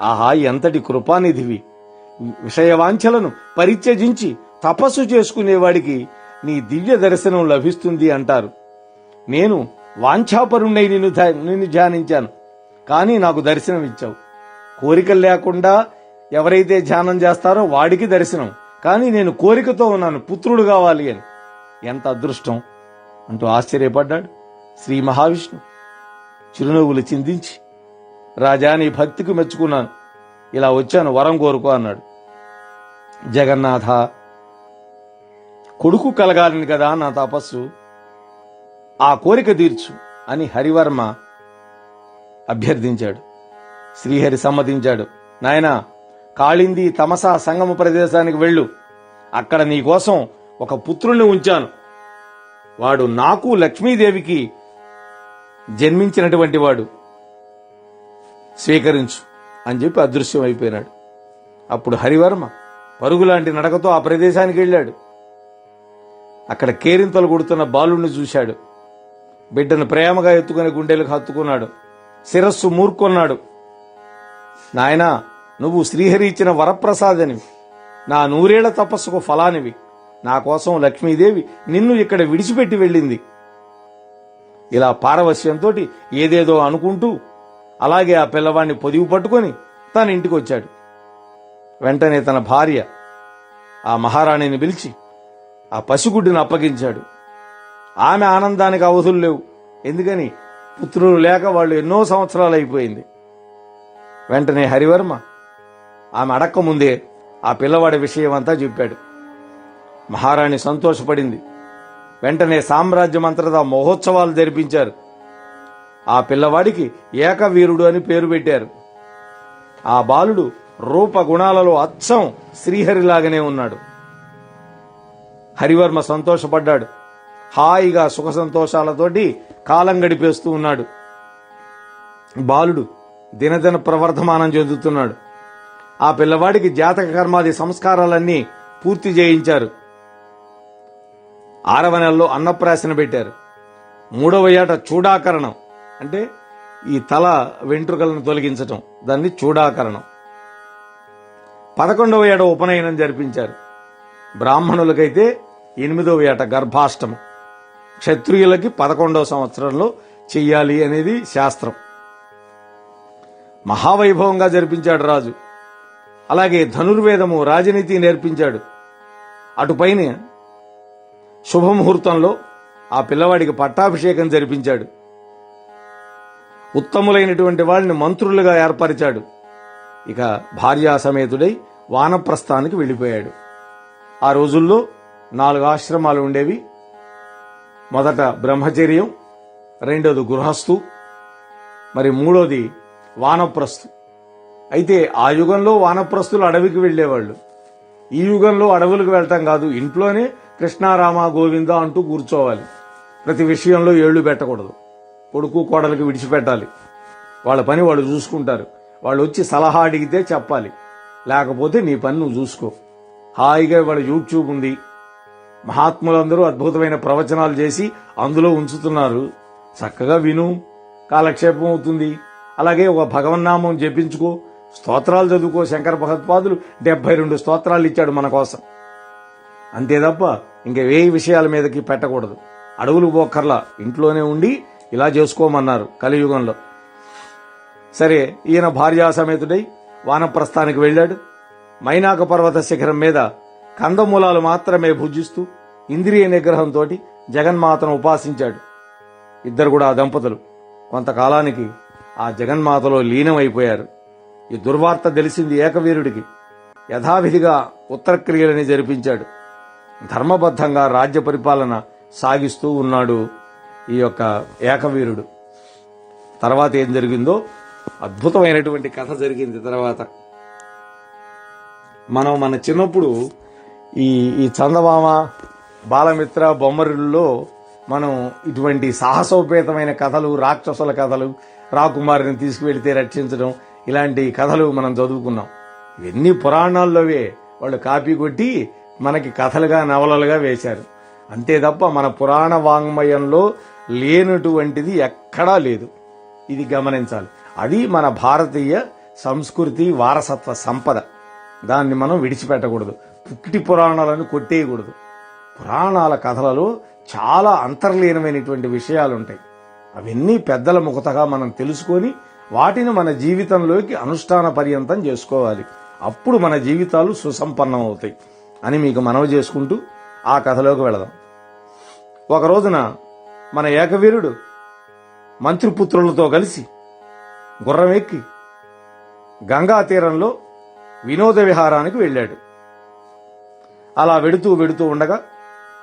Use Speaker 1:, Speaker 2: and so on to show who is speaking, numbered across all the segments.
Speaker 1: ఆహా ఎంతటి కృపానిధివి. విషయవాంఛలను పరిత్యజించి తపస్సు చేసుకునేవాడికి నీ దివ్య దర్శనం లభిస్తుంది అంటారు. నేను వాంఛాపరుణ్ణై నిన్ను నిన్ను ధ్యానించాను కానీ నాకు దర్శనం ఇచ్చావు కోరికలు లేకుండా ఎవరైతే ధ్యానం చేస్తారో వాడికి దర్శనం కానీ నేను కోరికతో ఉన్నాను పుత్రుడు కావాలి అని. ఎంత అదృష్టం! అంటూ ఆశ్చర్యపడ్డాడు శ్రీ మహావిష్ణు. చిరునవ్వులు చిందించి రాజా నీ భక్తికి మెచ్చుకున్నాను. ఇలా వచ్చాను వరం కోరుకో అన్నాడు. జగన్నాథ కొడుకు కలగాలని కదా నా తపస్సు ఆ కోరిక తీర్చు అని హరివర్మ అభ్యర్థించాడు. శ్రీహరి సమ్మతించాడు. నాయనా కాళింది తమసా సంగమ ప్రదేశానికి వెళ్ళు. అక్కడ నీకోసం ఒక పుత్రుణ్ణి ఉంచాను. వాడు నాకు లక్ష్మీదేవికి జన్మించినటువంటి వాడు. స్వీకరించు అని చెప్పి అదృశ్యం అయిపోయినాడు. అప్పుడు హరివర్మ పరుగులాంటి నడకతో ఆ ప్రదేశానికి వెళ్ళాడు. అక్కడ కేరింతలు కొడుతున్న బాలుణ్ణి చూశాడు. బిడ్డను ప్రేమగా ఎత్తుకుని గుండెలకు హత్తుకున్నాడు. శిరస్సు మూర్కొన్నాడు. నాయనా నువ్వు శ్రీహరి ఇచ్చిన వరప్రసాదనివి. నా నూరేళ్ళ తపస్సుకు ఫలానివి. నా కోసం లక్ష్మీదేవి నిన్ను ఇక్కడ విడిచిపెట్టి వెళ్ళింది ఇలా పారవశ్యంతో ఏదేదో అనుకుంటూ అలాగే ఆ పిల్లవాడిని పొదివి పట్టుకొని తన ఇంటికి వచ్చాడు వెంటనే తన భార్య ఆ మహారాణిని పిలిచి ఆ పసిగుడ్డును అప్పగించాడు. ఆమె ఆనందానికి అవధులు లేవు. ఎందుకని? పుత్రులు లేక వాళ్ళు ఎన్నో సంవత్సరాలు అయిపోయింది. వెంటనే హరివర్మ ఆమె అడక్క ముందే ఆ పిల్లవాడి విషయం అంతా చెప్పాడు. మహారాణి సంతోషపడింది. వెంటనే సామ్రాజ్యమంతటా మహోత్సవాలు జరిపించారు. ఆ పిల్లవాడికి ఏకవీరుడు అని పేరు పెట్టారు. ఆ బాలుడు రూపగుణాలలో అచ్చం శ్రీహరిలాగానే ఉన్నాడు. హరివర్మ సంతోషపడ్డాడు. హాయిగా సుఖ సంతోషాలతోటి కాలం గడిపేస్తూ ఉన్నాడు. బాలుడు దినదిన ప్రవర్ధమానం చెందుతున్నాడు. ఆ పిల్లవాడికి జాతక కర్మాది సంస్కారాలన్నీ పూర్తి చేయించారు. ఆరవ నెలలో అన్నప్రాసన పెట్టారు. మూడవ ఏట చూడాకరణం. అంటే ఈ తల వెంట్రుకలను తొలగించటం దాన్ని చూడాకరణం. పదకొండవ ఏట ఉపనయనం జరిపించారు. బ్రాహ్మణులకైతే ఎనిమిదవ ఏట గర్భాష్టమం. క్షత్రియులకి పదకొండవ సంవత్సరంలో చెయ్యాలి అనేది శాస్త్రం. మహావైభవంగా జరిపించాడు రాజు. అలాగే ధనుర్వేదము రాజనీతి నేర్పించాడు. అటుపైన శుభముహూర్తంలో ఆ పిల్లవాడికి పట్టాభిషేకం జరిపించాడు. ఉత్తములైనటువంటి వాళ్ళని మంత్రులుగా ఏర్పరిచాడు. ఇక భార్యా సమేతుడై వానప్రస్థానికి వెళ్ళిపోయాడు. ఆ రోజుల్లో నాలుగు ఆశ్రమాలు ఉండేవి. మొదట బ్రహ్మచర్యం రెండోది గృహస్థు మరి మూడోది వానప్రస్థు. అయితే ఆ యుగంలో వానప్రస్థులు అడవికి వెళ్ళేవాళ్ళు. ఈ యుగంలో అడవులకు వెళ్తాం కాదు ఇంట్లోనే కృష్ణారామ గోవింద అంటూ కూర్చోవాలి. ప్రతి విషయంలో ఏళ్ళు పెట్టకూడదు. కొడుకు కోడలకు విడిచిపెట్టాలి. వాళ్ళ పని వాళ్ళు చూసుకుంటారు. వాళ్ళు వచ్చి సలహా అడిగితే చెప్పాలి. లేకపోతే నీ పని నువ్వు చూసుకో. హాయిగా వాళ్ళ యూట్యూబ్ ఉంది. మహాత్ములందరూ అద్భుతమైన ప్రవచనాలు చేసి అందులో ఉంచుతున్నారు. చక్కగా విను. కాలక్షేపం అవుతుంది. అలాగే ఒక భగవన్నామం జపించుకో. స్తోత్రాలు చదువుకో. శంకర భగవత్పాదులు డెబ్బై రెండు స్తోత్రాలు ఇచ్చాడు మన కోసం. అంతే తప్ప ఇంకా ఏ విషయాల మీదకి పెట్టకూడదు. అడవులు పోకర్లా ఇంట్లోనే ఉండి ఇలా చేసుకోమన్నారు కలియుగంలో. సరే ఈయన భార్యా సమేతుడై వానప్రస్థానికి వెళ్ళాడు. మైనాక పర్వత శిఖరం మీద కందమూలాలు మాత్రమే భుజిస్తూ ఇంద్రియ నిగ్రహంతో జగన్మాతను ఉపాసించాడు. ఇద్దరు కూడా ఆ దంపతులు. కొంతకాలానికి ఆ జగన్మాతలో లీనమైపోయారు. ఈ దుర్వార్త తెలిసింది ఏకవీరుడికి. యథావిధిగా ఉత్తరక్రియలని జరిపించాడు. ధర్మబద్ధంగా రాజ్య పరిపాలన సాగిస్తూ ఉన్నాడు ఈ యొక్క ఏకవీరుడు. తర్వాత ఏం జరిగిందో అద్భుతమైనటువంటి కథ జరిగింది తర్వాత. మనం మన చిన్నప్పుడు ఈ ఈ చందమామ బాలమిత్ర బొమ్మరుల్లో మనం ఇటువంటి సాహసోపేతమైన కథలు రాక్షసుల కథలు రాకుమారిని తీసుకువెళితే రక్షించడం ఇలాంటి కథలు మనం చదువుకున్నాం. ఇవన్నీ పురాణాల్లోవే. వాళ్ళు కాపీ కొట్టి మనకి కథలుగా నవలలుగా వేశారు. అంతే తప్ప మన పురాణ వాంగ్మయంలో లేనటువంటిది ఎక్కడా లేదు. ఇది గమనించాలి. అది మన భారతీయ సంస్కృతి వారసత్వ సంపద. దాన్ని మనం విడిచిపెట్టకూడదు. పుక్కిటి పురాణాలను కొట్టేయకూడదు. పురాణాల కథలలో చాలా అంతర్లీనమైనటువంటి విషయాలు ఉంటాయి అవన్నీ పెద్దల ముఖతగా మనం తెలుసుకొని వాటిని మన జీవితంలోకి అనుష్ఠాన పర్యంతం చేసుకోవాలి. అప్పుడు మన జీవితాలు సుసంపన్నం అవుతాయి అని మీకు మనవి చేసుకుంటూ ఆ కథలోకి వెళదాం. ఒక రోజున మన ఏకవీరుడు మంత్రిపుత్రులతో కలిసి గుర్రం ఎక్కి గంగా తీరంలో వినోద విహారానికి వెళ్ళాడు. అలా వెడుతూ వెడుతూ ఉండగా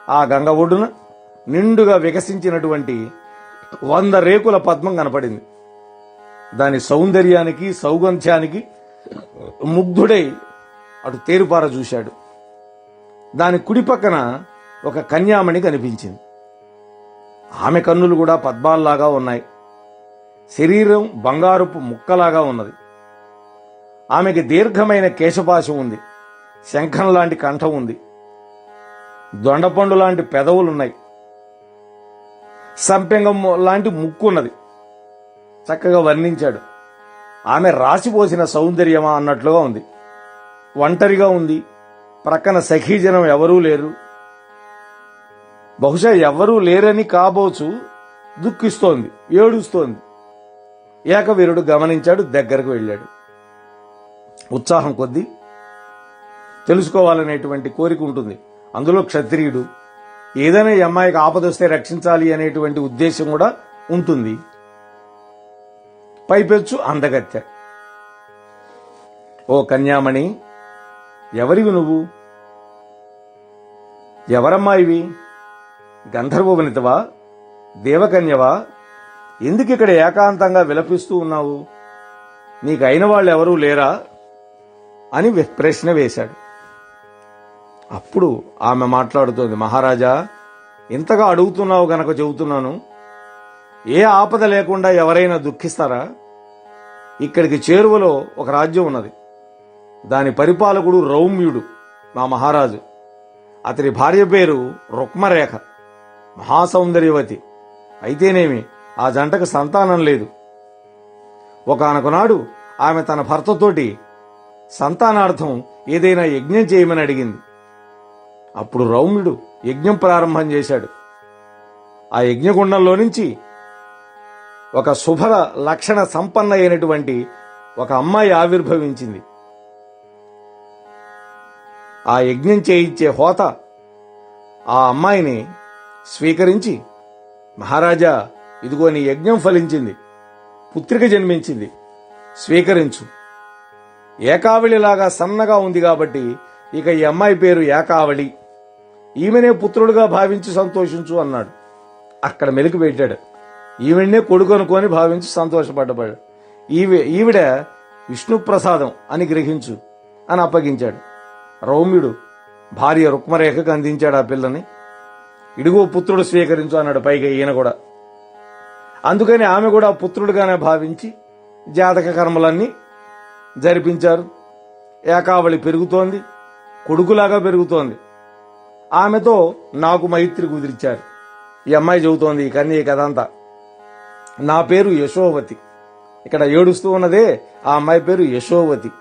Speaker 1: ఆ గంగ ఒడ్డున నిండుగా వికసించినటువంటి వంద రేకుల పద్మం కనపడింది. దాని సౌందర్యానికి సౌగంధ్యానికి ముగ్ధుడై అటు తేరుపార చూశాడు. దాని కుడి పక్కన ఒక కన్యామణి కనిపించింది. ఆమె కన్నులు కూడా పద్మాల్లాగా ఉన్నాయి. శరీరం బంగారుపు ముక్కలాగా ఉన్నది. ఆమెకి దీర్ఘమైన కేశపాశం ఉంది. శంఖం లాంటి కంఠం ఉంది. దొండపండు లాంటి పెదవులున్నాయి. సంపెంగం లాంటి ముక్కు ఉన్నది చక్కగా వర్ణించాడు. ఆమె రాసిపోసిన సౌందర్యమా అన్నట్లుగా ఉంది. ఒంటరిగా ఉంది. ప్రక్కన సఖీజనం ఎవరూ లేరు. బహుశా ఎవరూ లేరని కాబోచు దుఃఖిస్తోంది ఏడుస్తోంది. ఏకవీరుడు గమనించాడు దగ్గరకు వెళ్ళాడు. ఉత్సాహం కొద్దీ తెలుసుకోవాలనేటువంటి కోరిక ఉంటుంది. అందులో క్షత్రియుడు ఏదైనా ఈ అమ్మాయికి ఆపదొస్తే రక్షించాలి అనేటువంటి ఉద్దేశం కూడా ఉంటుంది. పైపెచ్చు అందగత్య ఓ కన్యామణి ఎవరివి నువ్వు? ఎవరమ్మా ఇవి గంధర్వవనితవా? దేవకన్యవా? ఎందుకు ఇక్కడ ఏకాంతంగా విలపిస్తూ ఉన్నావు? నీకు అయిన వాళ్ళు ఎవరూ లేరా? అని ప్రశ్న వేశాడు. అప్పుడు ఆమె మాట్లాడుతోంది మహారాజా ఇంతగా అడుగుతున్నావు గనక చెబుతున్నాను ఏ ఆపద లేకుండా ఎవరైనా దుఃఖిస్తారా? ఇక్కడికి చేరువలో ఒక రాజ్యం ఉన్నది. దాని పరిపాలకుడు రౌమ్యుడు మా మహారాజు. అతని భార్య పేరు రుక్మరేఖ. మహాసౌందర్యవతి. అయితేనేమి ఆ జంటకు సంతానం లేదు. ఒకనొకనాడు ఆమె తన భర్తతోటి సంతానార్థం ఏదైనా యజ్ఞం చేయమని అడిగింది. అప్పుడు రౌమ్యుడు యజ్ఞం ప్రారంభం చేశాడు. ఆ యజ్ఞగుండంలో నుంచి ఒక శుభ లక్షణ సంపన్న అయినటువంటి ఒక అమ్మాయి ఆవిర్భవించింది. ఆ యజ్ఞం చేయించే హోత ఆ అమ్మాయిని స్వీకరించి మహారాజా ఇదిగో నీ యజ్ఞం ఫలించింది. పుత్రిక జన్మించింది. స్వీకరించు. ఏకావళిలాగా సన్నగా ఉంది కాబట్టి ఇక ఈ అమ్మాయి పేరు ఏకావళి. ఈమెనే పుత్రుడుగా భావించి సంతోషించు అన్నాడు. అక్కడ మెలికి పెట్టాడు. ఈవిడనే కొడుకు అనుకొని భావించి సంతోషపడ్డపాడు ఈవి ఈవిడ విష్ణుప్రసాదం అని గ్రహించు అని అప్పగించాడు. రౌమ్యుడు భార్య రుక్మరేఖకు అందించాడు ఆ పిల్లని. ఇడుగో పుత్రుడు స్వీకరించు అన్నాడు పైగా ఈయన కూడా. అందుకని ఆమె కూడా పుత్రుడుగానే భావించి జాతక కర్మలన్నీ జరిపించారు. ఏకావళి పెరుగుతోంది కొడుకులాగా పెరుగుతోంది. ఆమెతో నాకు మైత్రి కుదిరిచారు. ఈ అమ్మాయి చెబుతోంది ఈ కన్య కథ అంతా. నా పేరు యశోవతి. ఇక్కడ ఏడుస్తూ ఉన్నదే ఆ అమ్మాయి పేరు యశోవతి.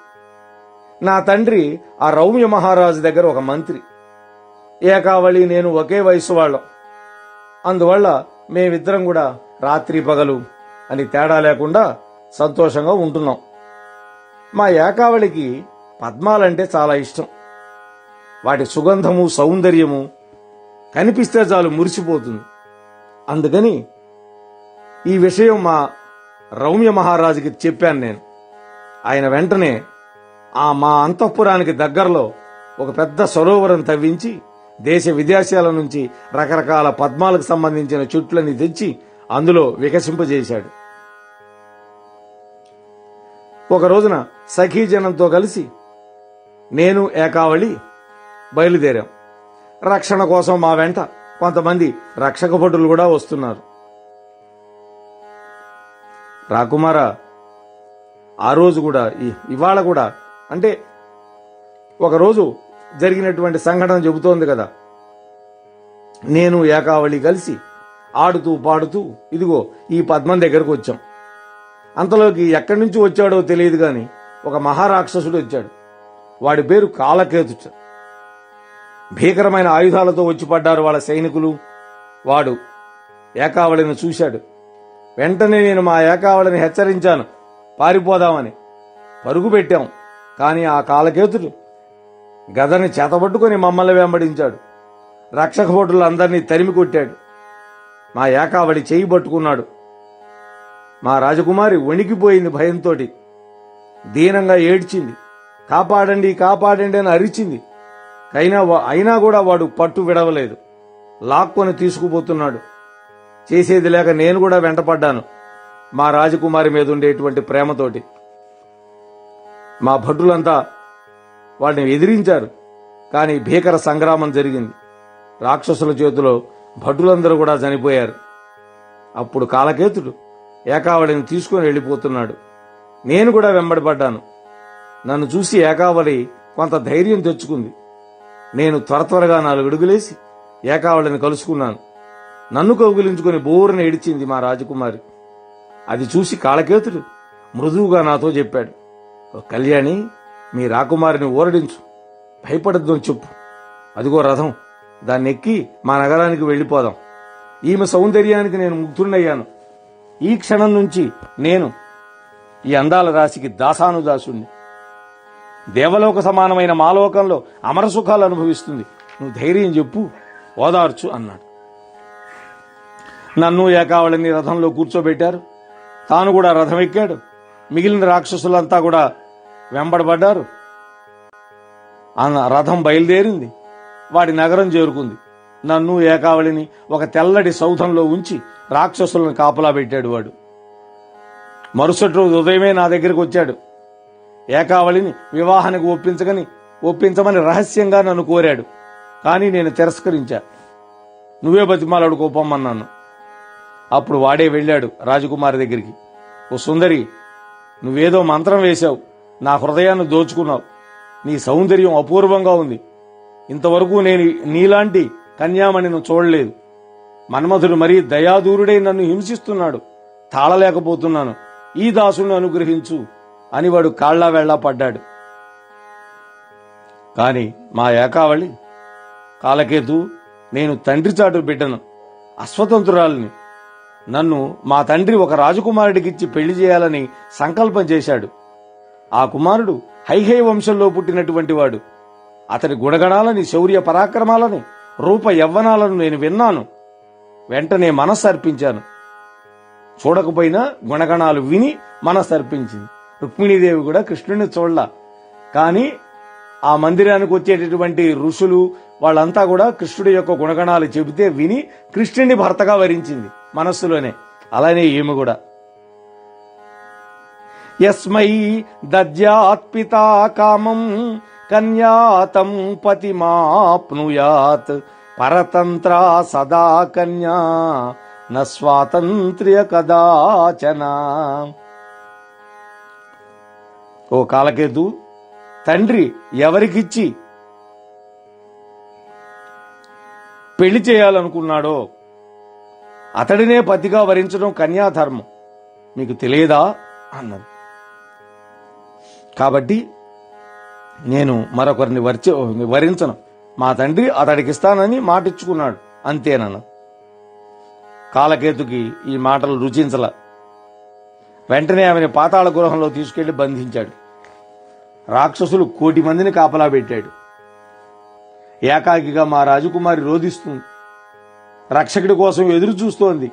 Speaker 1: నా తండ్రి ఆ రౌమ్య మహారాజు దగ్గర ఒక మంత్రి. ఏకావళి నేను ఒకే వయసు వాళ్ళం. అందువల్ల మేమిద్దరం కూడా రాత్రి పగలు అని తేడా లేకుండా సంతోషంగా ఉంటున్నాం. మా ఏకావళికి పద్మాలంటే చాలా ఇష్టం. వాటి సుగంధము సౌందర్యము కనిపిస్తే చాలు మురిసిపోతుంది. అందుకని ఈ విషయం మా రౌమ్య మహారాజుకి చెప్పాను నేను. ఆయన వెంటనే ఆ మా అంతఃపురానికి దగ్గరలో ఒక పెద్ద సరోవరం తవ్వించి దేశ విదేశాల నుంచి రకరకాల పద్మాలకు సంబంధించిన చెట్లని తెచ్చి అందులో వికసింపజేశాడు. ఒక రోజున సఖీజనంతో కలిసి నేను ఏకావళి బయలుదేరాం. రక్షణ కోసం మా వెంట కొంతమంది రక్షక భటులు కూడా వస్తున్నారు. రాకుమార ఆ రోజు కూడా ఈ- ఇవాళ కూడా అంటే ఒకరోజు జరిగినటువంటి సంఘటన చెబుతోంది కదా. నేను ఏకావళి కలిసి ఆడుతూ పాడుతూ ఇదిగో ఈ పద్మం దగ్గరకు వచ్చాం. అంతలోకి ఎక్కడి నుంచి వచ్చాడో తెలియదు కానీ ఒక మహారాక్షసుడు వచ్చాడు. వాడి పేరు కాలకేతు భీకరమైన ఆయుధాలతో వచ్చి పడ్డారు వాళ్ళ సైనికులు. వాడు ఏకావళిని చూశాడు. వెంటనే నేను మా ఏకావళిని హెచ్చరించాను. పారిపోదామని. పరుగు పెట్టాం. కానీ ఆ కాలకేతుడు గదని చేతబట్టుకొని మమ్మల్ని వెంబడించాడు. రక్షక భటులందరినీ తరిమి కొట్టాడు. మా ఏకావడి చేయి పట్టుకున్నాడు. మా రాజకుమారి వణికిపోయింది భయంతో దీనంగా ఏడ్చింది. కాపాడండి కాపాడండి అని అరిచింది. అయినా అయినా కూడా వాడు పట్టు విడవలేదు. లాక్కొని తీసుకుపోతున్నాడు. చేసేది లేక నేను కూడా వెంటపడ్డాను. మా రాజకుమారి మీద ఉండేటువంటి ప్రేమతోటి. మా భటులంతా వాడిని ఎదిరించారు. కానీ భీకర సంగ్రామం జరిగింది. రాక్షసుల చేతిలో భటులందరూ కూడా చనిపోయారు. అప్పుడు కాలకేతుడు ఏకావళిని తీసుకుని వెళ్ళిపోతున్నాడు. నేను కూడా వెంబడిపడ్డాను. నన్ను చూసి ఏకావళి కొంత ధైర్యం తెచ్చుకుంది. నేను త్వర త్వరగా నాలుగు అడుగులేసి ఏకావళిని కలుసుకున్నాను. నన్ను కౌగిలించుకుని బోరున ఏడిచింది మా రాజకుమారి. అది చూసి కాళకేతుడు మృదువుగా నాతో చెప్పాడు కళ్యాణి మీ రాకుమారిని ఊరడించు భయపడద్దు అని చెప్పు. అదిగో రథం. దాన్ని ఎక్కి మా నగరానికి వెళ్ళిపోదాం. ఈమె సౌందర్యానికి నేను ముగ్ధున్నయ్యాను ఈ క్షణం నుంచి నేను ఈ అందాల రాశికి దాసానుదాసుణ్ణి. దేవలోక సమానమైన మాలోకంలో అమర సుఖాలు అనుభవిస్తుంది. నువ్వు ధైర్యం చెప్పు. ఓదార్చు అన్నాడు. నన్ను ఏకావళిని రథంలో కూర్చోబెట్టారు. తాను కూడా రథం ఎక్కాడు. మిగిలిన రాక్షసులంతా కూడా వెంబడబడ్డారు. ఆ రథం బయలుదేరింది. వాడి నగరం చేరుకుంది. నన్ను ఏకావళిని ఒక తెల్లటి సౌధంలో ఉంచి రాక్షసులను కాపలా పెట్టాడు వాడు. మరుసటి రోజు ఉదయమే నా దగ్గరికి వచ్చాడు. ఏకావళిని వివాహానికి ఒప్పించగని ఒప్పించమని రహస్యంగా నన్ను కోరాడు. కానీ నేను తిరస్కరించా. నువ్వే బతిమాలాడు కోపమ్మన్నాను అప్పుడు వాడే వెళ్ళాడు రాజకుమారి దగ్గరికి. ఓ సుందరి నువ్వేదో మంత్రం వేశావు. నా హృదయాన్ని దోచుకున్నావు. నీ సౌందర్యం అపూర్వంగా ఉంది. ఇంతవరకు నేను నీలాంటి కన్యామణిని చూడలేదు. మన్మధుడు మరీ దయాదూరుడై నన్ను హింసిస్తున్నాడు. తాళలేకపోతున్నాను. ఈ దాసుని అనుగ్రహించు అని వాడు కాళ్ళా వెళ్ళా పడ్డాడు. కాని మా ఏకావళి కాలకేతు నేను తండ్రి చాటు బిడ్డను అస్వతంత్రురాలిని నన్ను మా తండ్రి ఒక రాజకుమారుడికిచ్చి పెళ్ళి చేయాలని సంకల్పం చేశాడు. ఆ కుమారుడు హైహై వంశంలో పుట్టినటువంటి వాడు. అతని గుణగణాలని శౌర్య పరాక్రమాలని రూప యవ్వనాలను నేను విన్నాను. వెంటనే మనస్సు అర్పించాను చూడకపోయినా గుణగణాలు విని మనస్సు అర్పించింది రుక్మిణీదేవి కూడా కృష్ణుని చూడలా. కానీ ఆ మందిరానికి వచ్చేటటువంటి ఋషులు వాళ్ళంతా కూడా కృష్ణుడి యొక్క గుణగణాలు చెబితే విని కృష్ణుని భర్తగా వరించింది మనస్సులోనే. అలానే ఈమె కూడా. యస్మై దద్యాత్పితా కామం కన్యాతం పతిమాప్నుయాత్. పరతంత్ర సదా కన్యా న స్వాతంత్ర్య కదాచన. ఓ కాలకేతు తండ్రి ఎవరికిచ్చి పెళ్ళి చేయాలనుకున్నాడో అతడినే పతిగా వరించడం కన్యాధర్మం. మీకు తెలియదా? అన్నది. కాబట్టి నేను మరొకరిని వర్చ వరించను. మా తండ్రి అతడికి ఇస్తానని మాటిచ్చుకున్నాడు. అంతేనను కాలకేతుకి ఈ మాటలు రుచించల. వెంటనే ఆమెను పాతాళ గృహంలో తీసుకెళ్ళి బంధించాడు. రాక్షసులు కోటి మందిని కాపలా పెట్టాడు. ఏకాకిగా మా రాజకుమారి రోధిస్తుంది. రక్షకుడి కోసం ఎదురు చూస్తోంది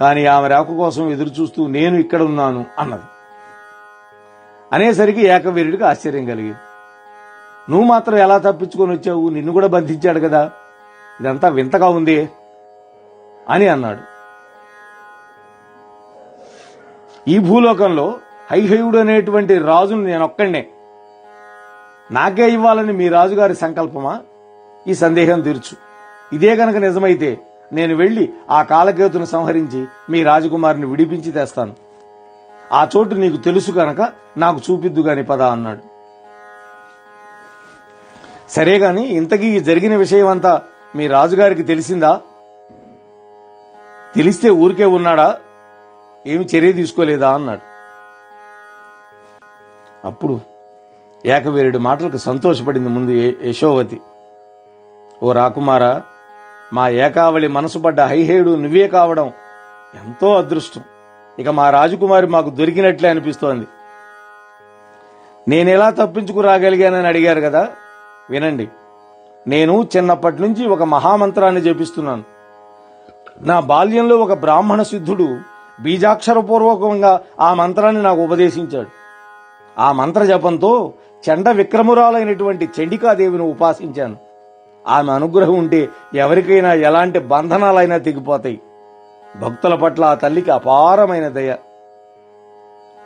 Speaker 1: కానీ ఆమె రాకు కోసం ఎదురు చూస్తూ నేను ఇక్కడ ఉన్నాను అన్నది. అనేసరికి ఏకవీరుడికి ఆశ్చర్యం కలిగింది నువ్వు మాత్రం ఎలా తప్పించుకొని వచ్చావు? నిన్ను కూడా బంధించాడు కదా. ఇదంతా వింతగా ఉంది అని అన్నాడు. ఈ భూలోకంలో హైహయుడు అనేటువంటి రాజును నేను ఒక్కడే నాకే ఇవ్వాలని మీ రాజుగారి సంకల్పమా? ఈ సందేహం తీర్చు. ఇదే గనక నిజమైతే నేను వెళ్ళి ఆ కాలకేతును సంహరించి మీ రాజకుమారిని విడిపించి తెస్తాను. ఆ చోటు నీకు తెలుసు కనుక నాకు చూపిద్దు గాని పద అన్నాడు. సరే గాని ఇంతకీ జరిగిన విషయం అంతా మీ రాజుగారికి తెలిసిందా? తెలిస్తే ఊరికే ఉన్నాడా? ఏమి చర్య తీసుకోలేదా అన్నాడు. అప్పుడు ఏకవీరుడి మాటలకు సంతోషపడింది ముందు యశోవతి. ఓ రాకుమారా మా ఏకావళి మనసుపడ్డ హైహేయుడు నువ్వే కావడం ఎంతో అదృష్టం. ఇక మా రాజకుమారి మాకు దొరికినట్లే అనిపిస్తోంది. నేను ఎలా తప్పించుకురాగలిగానని అడిగారు కదా? వినండి. నేను చిన్నప్పటి నుంచి ఒక మహామంత్రాన్ని జపిస్తున్నాను. నా బాల్యంలో ఒక బ్రాహ్మణ సిద్ధుడు బీజాక్షరపూర్వకంగా ఆ మంత్రాన్ని నాకు ఉపదేశించాడు. ఆ మంత్ర జపంతో చండ విక్రమురాలైనటువంటి చండికాదేవిని ఉపాసించాను. ఆమె అనుగ్రహం ఉంటే ఎవరికైనా ఎలాంటి బంధనాలైనా తెగిపోతాయి. భక్తుల పట్ల ఆ తల్లికి అపారమైన దయ.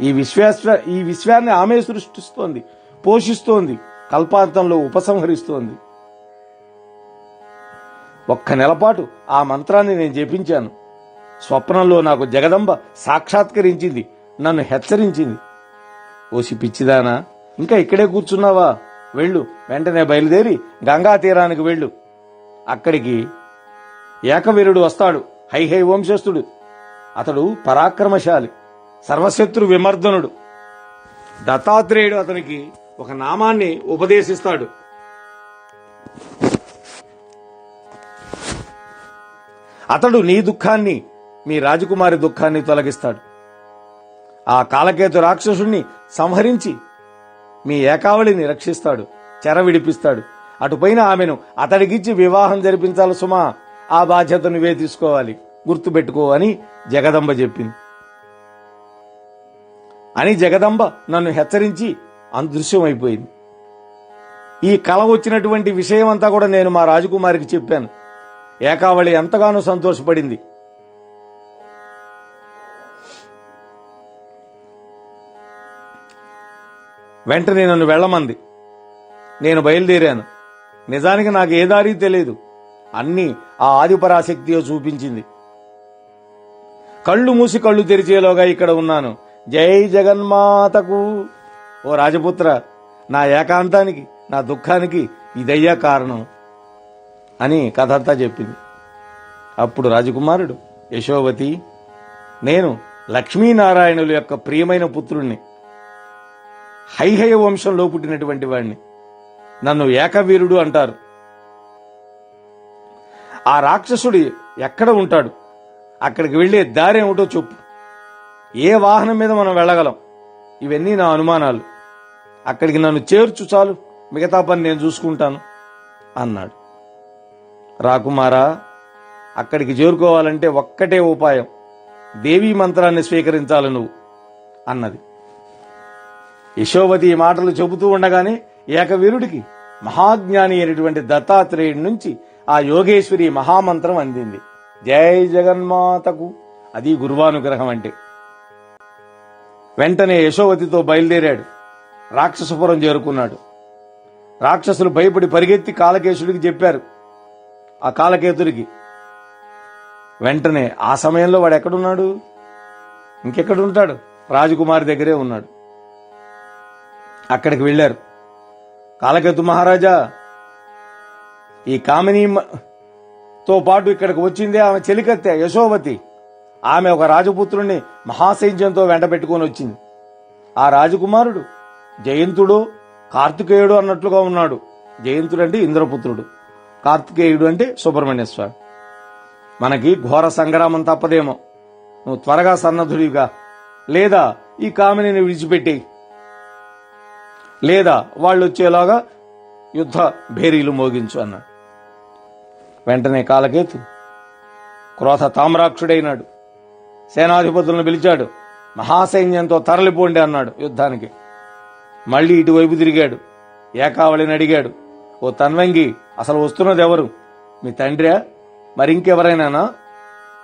Speaker 1: ఈ విశ్వాస ఈ విశ్వాన్ని ఆమె సృష్టిస్తోంది పోషిస్తోంది కల్పాంతంలో ఉపసంహరిస్తోంది. ఒక్క నెలపాటు ఆ మంత్రాన్ని నేను జపించాను. స్వప్నంలో నాకు జగదంబ సాక్షాత్కరించింది నన్ను హెచ్చరించింది. ఓసి పిచ్చిదానా ఇంకా ఇక్కడే కూర్చున్నావా? వెళ్ళు వెంటనే బయలుదేరి గంగా తీరానికి వెళ్ళు. అక్కడికి ఏకవీరుడు వస్తాడు. హైహై వంశస్థుడు. అతడు పరాక్రమశాలి సర్వశత్రు విమర్దనుడు దత్తాత్రేయుడు అతనికి ఒక నామాన్ని ఉపదేశిస్తాడు. అతడు నీ దుఃఖాన్ని మీ రాజకుమారి దుఃఖాన్ని తొలగిస్తాడు. ఆ కాలకేతు రాక్షసుణ్ణి సంహరించి మీ ఏకావళిని రక్షిస్తాడు చెర విడిపిస్తాడు. అటుపైన ఆమెను అతడికిచ్చి వివాహం జరిపించాలి సుమా. ఆ బాధ్యత నువ్వే తీసుకోవాలి గుర్తుపెట్టుకో అని జగదంబ చెప్పింది. అని జగదంబ నన్ను హెచ్చరించి అదృశ్యమైపోయింది. ఈ కల వచ్చినటువంటి విషయం అంతా కూడా నేను మా రాజకుమారికి చెప్పాను. ఏకావళి ఎంతగానో సంతోషపడింది. వెంటనే నన్ను వెళ్ళమంది. నేను బయలుదేరాను. నిజానికి నాకు ఏ దారి తెలియదు. అన్నీ ఆ ఆదిపరాశక్తియో చూపించింది. కళ్ళు మూసి కళ్ళు తెరిచేలోగా ఇక్కడ ఉన్నాను. జై జగన్మాతకు. ఓ రాజపుత్ర నా ఏకాంతానికి నా దుఃఖానికి ఇదయ్యా కారణం అని కథ అంతా చెప్పింది. అప్పుడు రాజకుమారుడు యశోవతి నేను లక్ష్మీనారాయణుల యొక్క ప్రియమైన పుత్రుణ్ణి హైహయ వంశంలో పుట్టినటువంటి వాడిని నన్ను ఏకవీరుడు అంటారు. ఆ రాక్షసుడి ఎక్కడ ఉంటాడు? అక్కడికి వెళ్ళే దారి ఏమిటో చెప్పు ఏ వాహనం మీద మనం వెళ్ళగలం? ఇవన్నీ నా అనుమానాలు. అక్కడికి నన్ను చేర్చు చాలు. మిగతా పని నేను చూసుకుంటాను అన్నాడు. రాకుమారా అక్కడికి చేరుకోవాలంటే ఒక్కటే ఉపాయం. దేవీ మంత్రాన్ని స్వీకరించాలి నువ్వు అన్నది. యశోవతి మాటలు చెబుతూ ఉండగానే ఏకవీరుడికి మహాజ్ఞాని అయినటువంటి దత్తాత్రేయుడి నుంచి ఆ యోగేశ్వరి మహామంత్రం అందింది. జై జగన్మాతకు. అది గురువానుగ్రహం అంటే. వెంటనే యశోవతితో బయలుదేరాడు. రాక్షసపురం చేరుకున్నాడు. రాక్షసులు భయపడి పరిగెత్తి కాలకేశుడికి చెప్పారు. ఆ కాలకేతుడికి వెంటనే ఆ సమయంలో వాడు ఎక్కడున్నాడు ఇంకెక్కడుంటాడు? రాజకుమారి దగ్గరే ఉన్నాడు. అక్కడికి వెళ్ళారు. కాలకేతు మహారాజా ఈ కామినీతో పాటు ఇక్కడికి వచ్చిందే ఆమె చెలికత్తె యశోవతి. ఆమె ఒక రాజపుత్రుణ్ణి మహాసైన్యంతో వెంట పెట్టుకొని వచ్చింది. ఆ రాజకుమారుడు జయంతుడు కార్తికేయుడు అన్నట్లుగా ఉన్నాడు. జయంతుడు అంటే ఇంద్రపుత్రుడు. కార్తికేయుడు అంటే సుబ్రహ్మణ్య స్వామి మనకి ఘోర సంగ్రామం తప్పదేమో. నువ్వు త్వరగా సన్నద్ధుడిగా లేదా ఈ కామిని విడిచిపెట్టేయి లేదా వాళ్ళు వచ్చేలాగా యుద్ధ భేరీలు మోగించు అన్నాడు. వెంటనే కాలకేతు. క్రోధ తామ్రాక్షుడైనాడు. సేనాధిపతులను పిలిచాడు. మహాసైన్యంతో తరలిపోండి అన్నాడు యుద్ధానికి. మళ్ళీ ఇటువైపు తిరిగాడు. ఏకావళిని అడిగాడు. ఓ తన్వంగి అసలు వస్తున్నది ఎవరు మీ తండ్రా? మరింకెవరైనానా?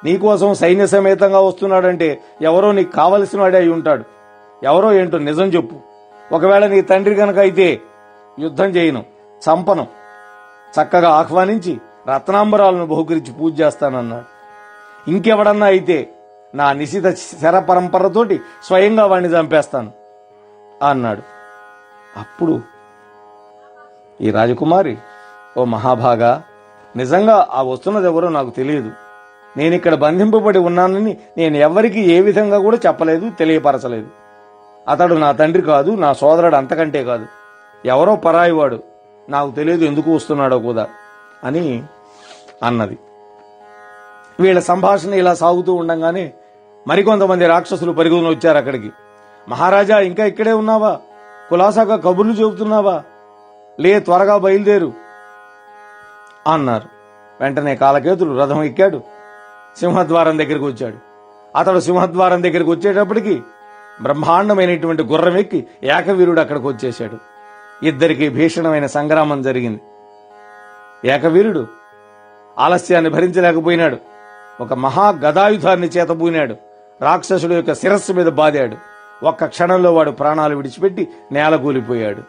Speaker 1: నీకోసం సైన్య సమేతంగా వస్తున్నాడంటే ఎవరో నీకు కావలసిన వాడే అయి ఉంటాడు. ఎవరో ఏంటో నిజం చెప్పు. ఒకవేళ నీ తండ్రి కనుక అయితే యుద్ధం చేయను చంపను. చక్కగా ఆహ్వానించి రత్నాంబరాలను బహుకరించి పూజ చేస్తానన్నాడు ఇంకెవడన్నా అయితే నా నిశిత శర పరంపరతోటి స్వయంగా వాణ్ణి చంపేస్తాను అన్నాడు. అప్పుడు ఈ రాజకుమారి ఓ మహాభాగా నిజంగా ఆ వస్తున్నది ఎవరో నాకు తెలియదు. నేను ఇక్కడ బంధింపబడి ఉన్నానని నేను ఎవ్వరికీ ఏ విధంగా కూడా చెప్పలేదు తెలియపరచలేదు. అతడు నా తండ్రి కాదు నా సోదరుడు అంతకంటే కాదు. ఎవరో పరాయివాడు. నాకు తెలియదు ఎందుకు వస్తున్నాడో కూడా. అని అన్నది. వీళ్ళ సంభాషణ ఇలా సాగుతూ ఉండంగానే మరికొంతమంది రాక్షసులు పరుగున వచ్చారు అక్కడికి. మహారాజా ఇంకా ఇక్కడే ఉన్నావా? కులాసాగా కబుర్లు చెబుతున్నావా? లే త్వరగా బయలుదేరు అన్నారు. వెంటనే కాలకేతులు రథం ఎక్కాడు. సింహద్వారం దగ్గరికి వచ్చాడు. అతడు సింహద్వారం దగ్గరికి వచ్చేటప్పటికి బ్రహ్మాండమైనటువంటి గుర్రం ఎక్కి ఏకవీరుడు అక్కడికి వచ్చేశాడు. ఇద్దరికి భీషణమైన సంగ్రామం జరిగింది. ఏకవీరుడు. ఆలస్యాన్ని భరించలేకపోయినాడు. ఒక మహా గదాయుధాన్ని చేతబూనాడు. రాక్షసుడు యొక్క శిరస్సు మీద బాదాడు. ఒక్క క్షణంలో వాడు ప్రాణాలు విడిచిపెట్టి నేల కూలిపోయాడు.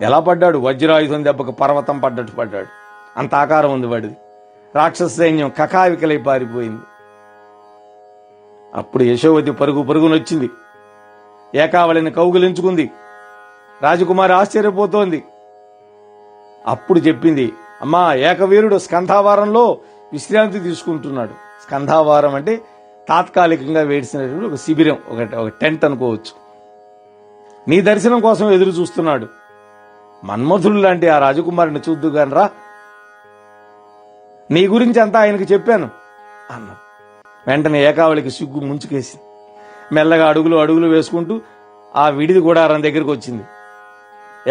Speaker 1: ఎలా పడ్డాడు? వజ్రాయుధం దెబ్బకు పర్వతం పడ్డట్టు పడ్డాడు. అంత ఆకారం ఉంది వాడిది. రాక్షస సైన్యం కకావికలై పారిపోయింది. అప్పుడు యశోవతి పరుగు పరుగునొచ్చింది ఏకావళిని కౌగులించుకుంది. రాజకుమారి ఆశ్చర్యపోతోంది. అప్పుడు చెప్పింది అమ్మా ఏకవీరుడు స్కంధావారంలో విశ్రాంతి తీసుకుంటున్నాడు. స్కంధావారం అంటే తాత్కాలికంగా వేడిసినటువంటి ఒక శిబిరం ఒక ఒక టెంట్ అనుకోవచ్చు. నీ దర్శనం కోసం ఎదురు చూస్తున్నాడు. మన్మధుడు లాంటి ఆ రాజకుమారిని చూద్దుగాని రా. నీ గురించి అంతా ఆయనకి చెప్పాను అన్నాడు. వెంటనే ఏకావళికి సిగ్గు ముంచుకేసి మెల్లగా అడుగులు అడుగులు వేసుకుంటూ ఆ విడిది గుడారం దగ్గరికి వచ్చింది.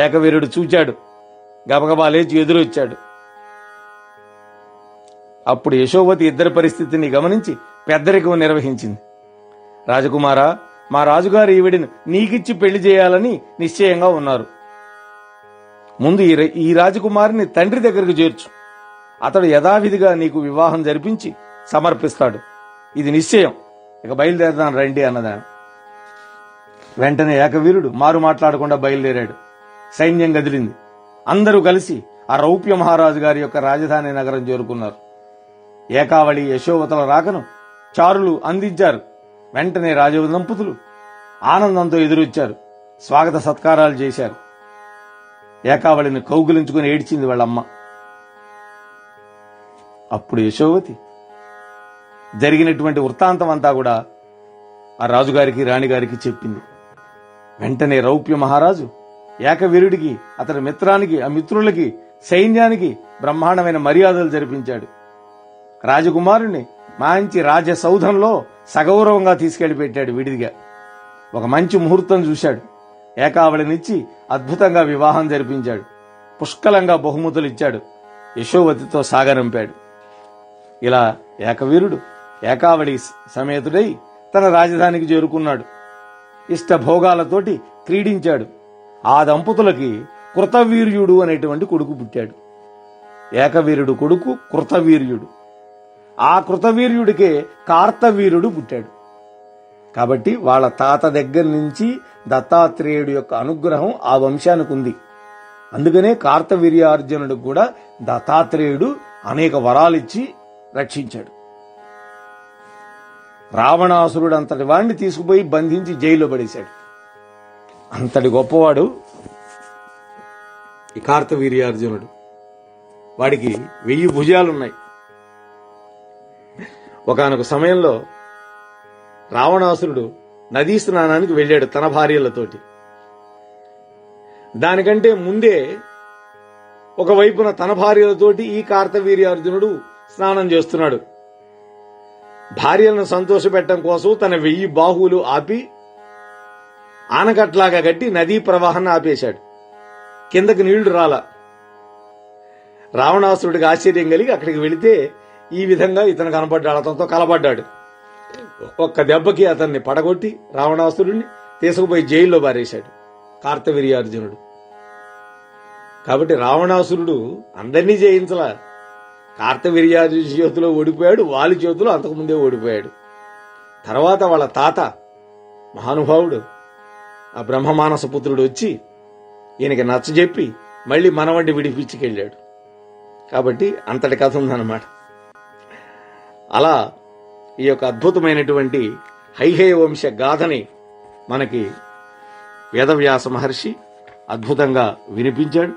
Speaker 1: ఏకవీరుడు చూచాడు గబగబా లేచి ఎదురొచ్చాడు. అప్పుడు యశోవతి ఇద్దరి పరిస్థితిని గమనించి పెద్దరికం నిర్వహించింది. రాజకుమారా మా రాజుగారు ఈవిడిని నీకిచ్చి పెళ్ళి చేయాలని నిశ్చయంగా ఉన్నారు. ముందు ఈ ఈ రాజకుమారిని తండ్రి దగ్గరకు చేర్చు. అతడు యథావిధిగా నీకు వివాహం జరిపించి సమర్పిస్తాడు. ఇది నిశ్చయం. ఇక బయలుదేరదాను రండి అన్నదాను. వెంటనే ఏకవీరుడు మారు మాట్లాడకుండా బయలుదేరాడు. సైన్యం గదిలింది. అందరూ కలిసి ఆ రౌప్య మహారాజు గారి యొక్క రాజధాని నగరం చేరుకున్నారు. ఏకావళి యశోవతల రాకను చారులు అందించారు. వెంటనే రాజ దంపతులు ఆనందంతో ఎదురొచ్చారు. స్వాగత సత్కారాలు చేశారు. ఏకావళిని కౌగులించుకుని ఏడ్చింది వాళ్ళమ్మ. అప్పుడు యశోవతి జరిగినటువంటి వృత్తాంతం అంతా కూడా ఆ రాజుగారికి రాణిగారికి చెప్పింది. వెంటనే రౌప్య మహారాజు ఏకవీరుడికి అతని మిత్రానికి ఆ మిత్రులకి సైన్యానికి బ్రహ్మాండమైన మర్యాదలు జరిపించాడు. రాజకుమారుణ్ణి మంచి రాజసౌధంలో సగౌరవంగా తీసుకెళ్ళి పెట్టాడు విడిదిగా. ఒక మంచి ముహూర్తం చూశాడు. ఏకావళినిచ్చి అద్భుతంగా వివాహం జరిపించాడు. పుష్కలంగా బహుమతులు ఇచ్చాడు. యశోవతితో సాగరంపాడు ఇలా ఏకవీరుడు ఏకావళి సమేతుడై తన రాజధానికి చేరుకున్నాడు. ఇష్ట భోగాలతోటి క్రీడించాడు. ఆ దంపతులకి కృతవీర్యుడు అనేటువంటి కొడుకు పుట్టాడు. ఏకవీరుడు కొడుకు కృతవీర్యుడు. ఆ కృతవీర్యుడికే కార్తవీరుడు పుట్టాడు. కాబట్టి వాళ్ళ తాత దగ్గర నుంచి దత్తాత్రేయుడు యొక్క అనుగ్రహం ఆ వంశానికి ఉంది. అందుకనే కార్తవీర్యార్జునుడు కూడా దత్తాత్రేయుడు అనేక వరాలిచ్చి రక్షించాడు. రావణాసురుడు అంతటి వాడిని తీసుకుపోయి బంధించి జైల్లో పడేశాడు. అంతటి గొప్పవాడు. ఈ కార్తవీర్యార్జునుడు. వాడికి వెయ్యి భుజాలున్నాయి. ఒకానొక సమయంలో రావణాసురుడు నదీ స్నానానికి వెళ్ళాడు తన భార్యలతోటి. దానికంటే ముందే ఒకవైపున తన భార్యలతోటి ఈ కార్తవీర్యార్జునుడు స్నానం చేస్తున్నాడు. భార్యలను సంతోషపెట్టడం కోసం తన వెయ్యి బాహువులు ఆపి ఆనకట్లాగా కట్టి నదీ ప్రవాహాన్ని ఆపేశాడు. కిందకి నీళ్ళు రాల. రావణాసురుడికి ఆశ్చర్యం కలిగి అక్కడికి వెళితే ఈ విధంగా ఇతను కనపడ్డాడు అతనితో కలబడ్డాడు ఒక్క దెబ్బకి అతన్ని పడగొట్టి రావణాసురుడిని తీసుకుపోయి జైల్లో బారేశాడు కార్తవీర్యార్జునుడు కాబట్టి రావణాసురుడు అందరినీ జయించలా. కార్తవీర్యార్జున చేతిలో ఓడిపోయాడు వాళ్ళ చేతిలో అంతకుముందే ఓడిపోయాడు. తర్వాత వాళ్ళ తాత మహానుభావుడు ఆ బ్రహ్మమానస పుత్రుడు వచ్చి ఈయనకి నచ్చజెప్పి మళ్ళీ మనవండి విడిపించుకెళ్ళాడు. కాబట్టి అంతటి కథ ఉందన్నమాట. అలా ఈ యొక్క అద్భుతమైనటువంటి హైహేయ వంశ గాథని మనకి వేదవ్యాస మహర్షి అద్భుతంగా వినిపించాడు.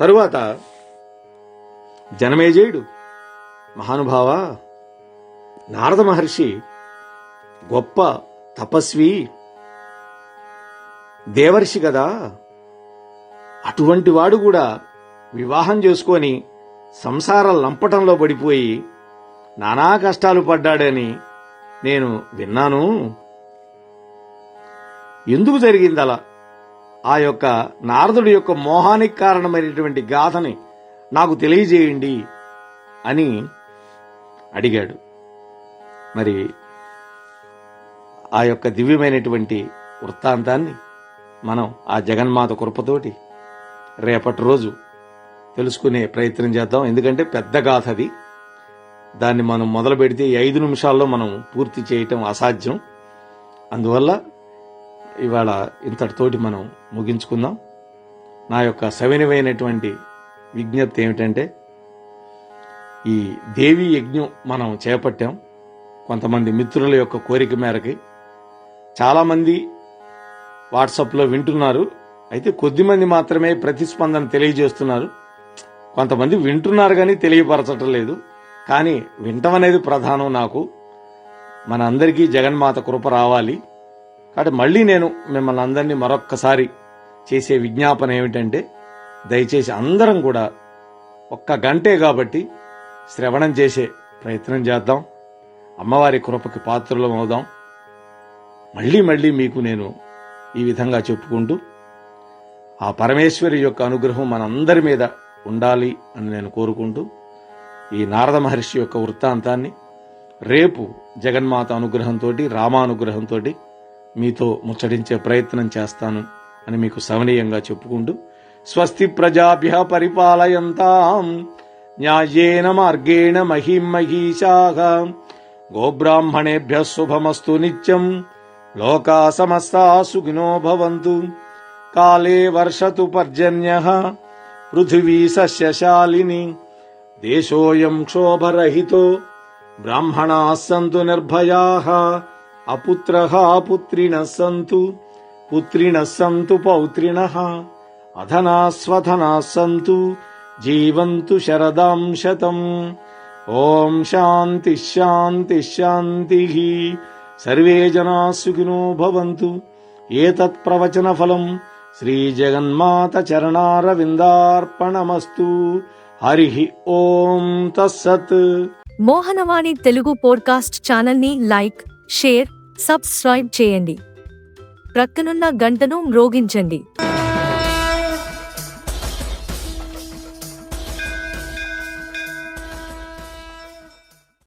Speaker 1: తరువాత జనమేజయుడు మహానుభావ నారద మహర్షి గొప్ప తపస్వి దేవర్షి కదా అటువంటి వాడు కూడా వివాహం చేసుకొని సంసార లంపటంలో పడిపోయి నానా కష్టాలు పడ్డాడని నేను విన్నాను. ఎందుకు జరిగింది అలా ఆ యొక్క నారదుడి యొక్క మోహానికి కారణమైనటువంటి గాథని నాకు తెలియజేయండి అని అడిగాడు. మరి ఆ యొక్క దివ్యమైనటువంటి వృత్తాంతాన్ని మనం ఆ జగన్మాత కృపతోటి రేపటి రోజు తెలుసుకునే ప్రయత్నం చేద్దాం. ఎందుకంటే పెద్ద గాథ అది. దాన్ని మనం మొదలు పెడితే ఐదు నిమిషాల్లో మనం పూర్తి చేయటం అసాధ్యం. అందువల్ల ఇవాళ ఇంతటితోటి మనం ముగించుకుందాం. నా యొక్క సవినమైనటువంటి విజ్ఞప్తి ఏమిటంటే ఈ దేవి యజ్ఞం మనం చేపట్టాం. కొంతమంది మిత్రుల యొక్క కోరిక మేరకి చాలామంది వాట్సాప్లో వింటున్నారు. అయితే కొద్దిమంది మాత్రమే ప్రతిస్పందన తెలియజేస్తున్నారు. కొంతమంది వింటున్నారు కానీ తెలియపరచటం లేదు. కానీ వింటం అనేది ప్రధానం నాకు. మన అందరికీ జగన్మాత కృప రావాలి. కాబట్టి మళ్ళీ నేను మిమ్మల్ని అందరినీ మరొక్కసారి చేసే విజ్ఞాపన ఏమిటంటే దయచేసి అందరం కూడా ఒక్క గంటే కాబట్టి శ్రవణం చేసే ప్రయత్నం చేద్దాం. అమ్మవారి కృపకి పాత్రలం అవుదాం. మళ్ళీ మళ్ళీ మీకు నేను ఈ విధంగా చెప్పుకుంటూ ఆ పరమేశ్వరి యొక్క అనుగ్రహం మనందరి మీద ఉండాలి అని నేను కోరుకుంటూ ఈ నారద మహర్షి యొక్క వృత్తాంతాన్ని రేపు జగన్మాత అనుగ్రహంతో రామానుగ్రహంతో మీతో ముచ్చడించే ప్రయత్నం చేస్తాను అని మీకు సవనీయంగా చెప్పుకుంటూ స్వస్తి ప్రజాభ్య పరిపాలయంతాం న్యాయేన మార్గేణ మహిం గోబ్రాహ్మణేభ్య శుభమస్తు నిత్యం लोका समस्ता सुखिनो भवन्तु। काले वर्षतु पर्जन्यः, पृथिवी सस्यशालिनी। देशोऽयम् क्षोभरहितो, ब्राह्मणाः सन्तु निर्भयाः, अपुत्रः पुत्रिणः सन्तु पुत्रिणः सन्तु पौत्रिणः, अधनाः स्वधनाः सन्तु, जीवन्तु शरदां शतम्। ॐ शान्तिः शान्तिः शान्तिः। సర్వే జనా సుఖినో భవంతు. ఏతత్ ప్రవచన ఫలం. శ్రీ జగన్మాత చరణారవిందార్పణమస్తు. హరి ఓం తస్సత్.
Speaker 2: మోహనవాణి తెలుగు పోడ్కాస్ట్ ఛానల్ని లైక్ షేర్ సబ్స్క్రైబ్ చేయండి. ప్రక్కనున్న గంటను మ్రోగించండి.